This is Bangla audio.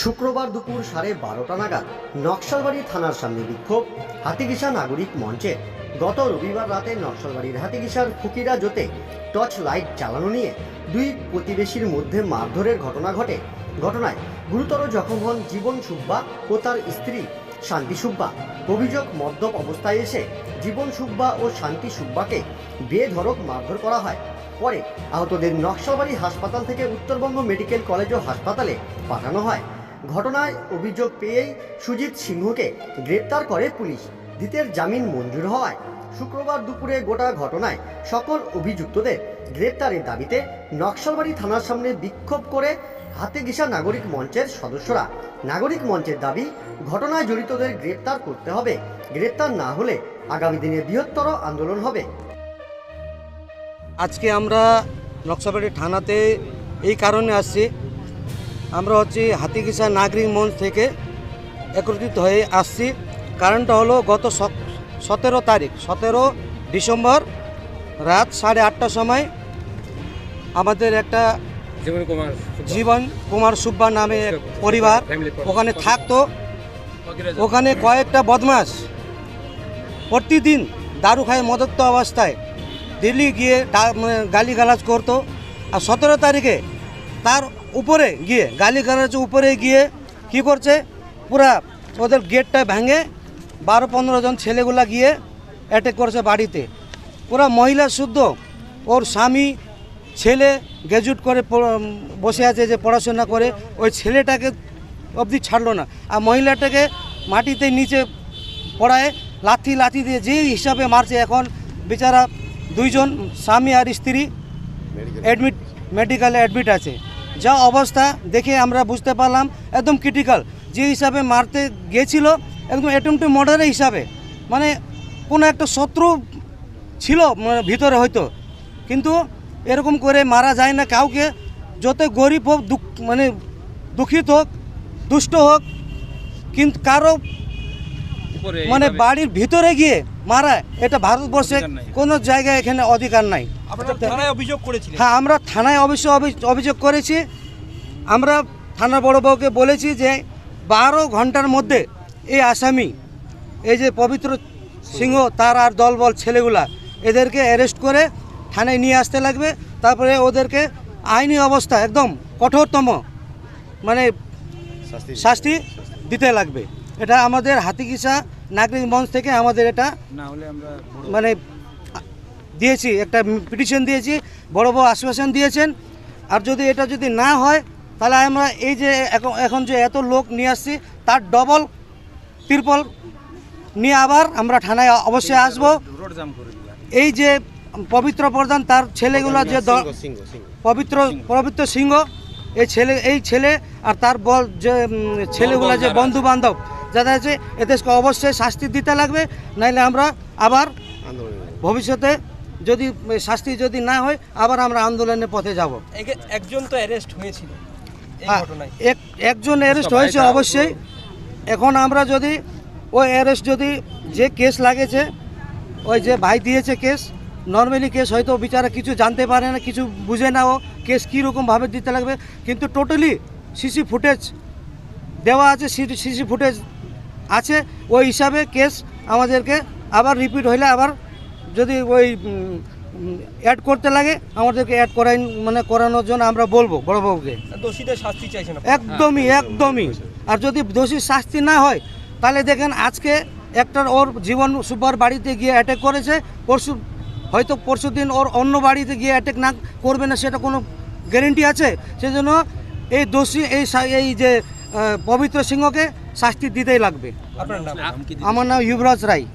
শুক্রবার দুপুর সাড়ে বারোটা নাগাদ নকশালবাড়ি থানার সামনে বিক্ষোভ। হাতিগিসা নাগরিক মঞ্চে গত রবিবার রাতে নকশালবাড়ির হাতিগিসার ফুকিরা জোতে টর্চ লাইট চালানো নিয়ে দুই প্রতিবেশীর মধ্যে মারধরের ঘটনা ঘটে। ঘটনায় গুরুতর জখম হন জীবন সুব্বা ও তার স্ত্রী শান্তি সুব্বা। অভিযোগ মদ্যপ অবস্থায় এসে জীবন সুব্বা ও শান্তি সুব্বাকে বেধড়ক মারধর করা হয়। পরে আহতদের নকশালবাড়ি হাসপাতাল থেকে উত্তরবঙ্গ মেডিকেল কলেজ ও হাসপাতালে পাঠানো হয়। ঘটনায় অভিযোগ পেয়েই সুজিত সিংহকে গ্রেপ্তার করে পুলিশ। ধৃতের জামিন মঞ্জুর হওয়ায় শুক্রবার দুপুরে গোটা ঘটনায় সকল অভিযুক্তদের গ্রেপ্তারের দাবিতে নকশালবাড়ি থানার সামনে বিক্ষোভ করে হাতে ঘিসা নাগরিক মঞ্চের সদস্যরা। নাগরিক মঞ্চের দাবি, ঘটনায় জড়িতদের গ্রেপ্তার করতে হবে। গ্রেপ্তার না হলে আগামী দিনে বৃহত্তর আন্দোলন হবে। আজকে আমরা নকশাবাড়ি থানাতে এই কারণে আসছি আমরা হচ্ছে হাতিকিসা নাগরিক মঞ্চ থেকে একত্রিত হয়ে আসছি। কারণটা হলো গত সতেরো তারিখ সতেরো ডিসেম্বর রাত সাড়ে আটটার সময় আমাদের একটা জীবন কুমার জীবন কুমার সুব্বা নামে এক পরিবার ওখানে থাকতো। ওখানে কয়েকটা বদমাস প্রতিদিন দারু খায় মদত্ত অবস্থায়। দিল্লি গিয়ে গালি গালাজ করতো। আর সতেরো তারিখে তার উপরে গিয়ে গালি গালাজ উপরে গিয়ে কি করছে? পুরা ওদের গেটটা ভেঙে বারো পনেরো জন ছেলেগুলা গিয়ে অ্যাটেক করছে বাড়িতে। পুরা মহিলা শুদ্ধ ওর স্বামী ছেলে গ্র্যাজুয়েট করে বসে আছে যে পড়াশোনা করে ওই ছেলেটাকে অবধি ছাড়লো না। আর মহিলাটাকে মাটিতে নিচে পড়ায় লাথি লাথি দিয়ে যে হিসাবে মারছে এখন বেচারা দুইজন স্বামী আর স্ত্রী অ্যাডমিট মেডিকেলে অ্যাডমিট আছে। যা অবস্থা দেখে আমরা বুঝতে পারলাম, একদম ক্রিটিক্যাল যে হিসাবে মারতে গিয়েছিল একদম অ্যাটেম্প টু মার্ডারের হিসাবে। মানে কোনো একটা শত্রু ছিল মানে ভিতরে হয়তো। কিন্তু এরকম করে মারা যায় না কাউকে। যত গরিব হোক মানে দুঃখিত হোক, দুষ্ট হোক, কিন্তু কারও মানে বাড়ির ভিতরে গিয়ে মারা এটা ভারতবর্ষে অধিকার নাই। কোনো জায়গায় এখানে অধিকার নাই। থানায় অভিযোগ করেছিলেন? হ্যাঁ আমরা থানায় অবশ্য অভিযোগ করেছি। আমরা থানার বড় বউকে বলেছি যে বারো ঘণ্টার মধ্যে এই আসামি এই যে পবিত্র সিংহ তার আর দলবল ছেলেগুলা এদেরকে অ্যারেস্ট করে থানায় নিয়ে আসতে লাগবে। তারপরে ওদেরকে আইনি অবস্থা একদম কঠোরতম মানে শাস্তি দিতে লাগবে। এটা আমাদের হাতিকিসা নাগরিক মঞ্চ থেকে আমাদের এটা না হলে আমরা বড়- মানে দিয়েছি একটা পিটিশন দিয়েছি বড় বড় আশ্বাসন দিয়েছেন। আর যদি এটা যদি না হয় তাহলে আমরা এই যে এখন এখন যে এত লোক নিয়ে আসছি তার ডবল তিরপল নিয়ে আবার আমরা থানায় অবশ্যই আসব। এই যে পবিত্র প্রধান তার ছেলেগুলো যে পবিত্র পবিত্র সিংহ এই ছেলে এই ছেলে আর তার বল যে ছেলেগুলো যে বন্ধু বান্ধব যারা আছে এদেশকে অবশ্যই শাস্তি দিতে লাগবে নাইলে আমরা আবার ভবিষ্যতে যদি শাস্তি যদি না হয় আবার আমরা আন্দোলনের পথে যাব। একজন তো অ্যারেস্ট হয়েছিল এই হ্যাঁ, একজন অ্যারেস্ট হয়েছে অবশ্যই। এখন আমরা যদি ওই অ্যারেস্ট যদি যে কেস লাগেছে ওই যে ভাই দিয়েছে কেস নর্মালি কেস হয়তো বিচারা কিছু জানতে পারে না কিছু বুঝে না ও কেস কীরকমভাবে দিতে লাগবে কিন্তু টোটালি সিসি ফুটেজ দেওয়া আছে সিসি ফুটেজ আছে ওই হিসাবে কেস আমাদেরকে আবার রিপিট হইলে আবার যদি ওই অ্যাড করতে লাগে আমাদেরকে অ্যাড করাই মানে করানোর জন্য আমরা বলব বড়বাবুকে দোষীদের শাস্তি চাইছেন? একদমই একদমই। আর যদি দোষী শাস্তি না হয় তাহলে দেখেন আজকে একটার ওর জীবন সুব্বার বাড়িতে গিয়ে অ্যাটাক করেছে পরশু হয়তো পরশু দিন ওর অন্য বাড়িতে গিয়ে অ্যাটাক না করবে না সেটা কোনো গ্যারেন্টি আছে? সেজন্য এই দোষী এই এই যে পবিত্র সিংহকে শাস্তি দিতেই লাগবে। আমার নাম যুবরাজ রায়।